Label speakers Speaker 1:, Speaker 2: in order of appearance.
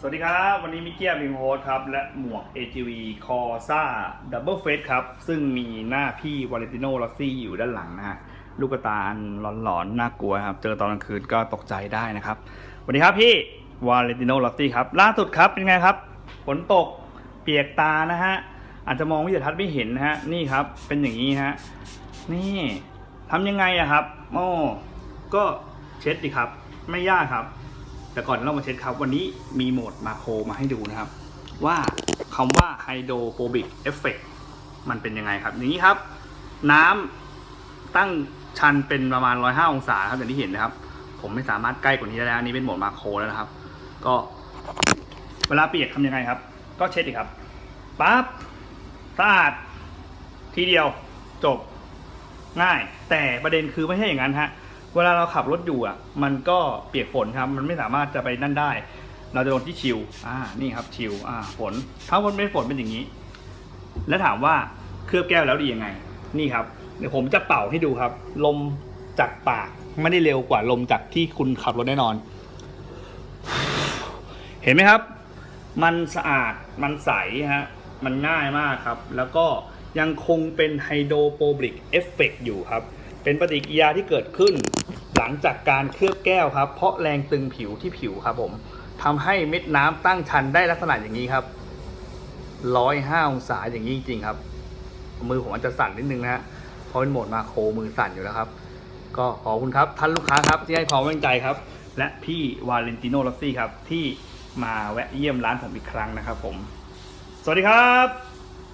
Speaker 1: สวัสดีครับ วันนี้มิเกียร์บิงโฮสครับ และหมวก AGV Corsa Double Face ครับ ซึ่งมีหน้าพี่วาเลนติโนลอซี่อยู่ด้านหลังนะฮะลูกตาอันหลอนๆ น่ากลัวครับ เจอตอนกลางคืนก็ตกใจได้นะครับสวัสดีครับพี่วาเลนติโนลอซี่ครับ ล่าสุดครับเป็นไงครับ ฝนตกเปียกตานะฮะ อาจจะมองวิสัยทัศน์ไม่เห็นนะฮะ นี่ครับ เป็นอย่างนี้ฮะ นี่ทำยังไงอะครับโอ้ก็เช็ดดิครับ ไม่ยากครับ แต่ก่อนเรามาเช็ดครับ วันนี้มีโหมดมาโครมาให้ดูนะครับ ว่าคำว่า hydrophobic effect มันเป็นยังไงครับ อย่างนี้ครับ น้ำตั้งชันเป็นประมาณ 105 องศาครับอย่างที่เห็นนะครับ ผมไม่สามารถใกล้กว่านี้ได้แล้วอันนี้เป็นโหมดมาโครแล้วนะครับ ก็เวลาเปียกทำยังไงครับ ก็เช็ดดิครับปั๊บสะอาดทีเดียวจบง่าย แต่ประเด็นคือไม่ใช่อย่างนั้นฮะ เวลาเราขับรถอยู่อะ มันก็เปียกฝนครับ มันไม่สามารถจะไปนั่นได้ เราจะโดนที่ชิวอ่า นี่ครับชิวอ่า ฝน ถ้าฝนไม่ฝนเป็นอย่างนี้ แล้วถามว่าเคลือบแก้วแล้วดียังไง นี่ครับ เดี๋ยวผมจะเป่าให้ดูครับ ลมจากปากไม่ได้เร็วกว่าลมจากที่คุณขับรถแน่นอน เห็นไหมครับ มันสะอาด มันใสฮะ มันง่ายมากครับ แล้วก็ยังคงเป็นไฮโดรโปรบิกเอฟเฟกอยู่ครับ เป็นปฏิกิริยาที่เกิดขึ้น หลังจากการเคลือบแก้วครับ เพราะแรงตึงผิวที่ผิวครับผมทำให้เม็ดน้ำตั้งชันได้ลักษณะอย่างนี้ครับร้อยห้าองศาอย่างนี้จริงๆครับ มือผมอาจจะสั่นนิดนึงนะฮะเพราะเป็นโหมดมาโครมือสั่นอยู่แล้วครับ ก็ขอบคุณครับท่านลูกค้าครับที่ให้ความไว้ใจครับ และพี่วาเลนติโนลอสซี่ครับที่มาแวะเยี่ยมร้านผมอีกครั้งนะครับผม สวัสดีครับ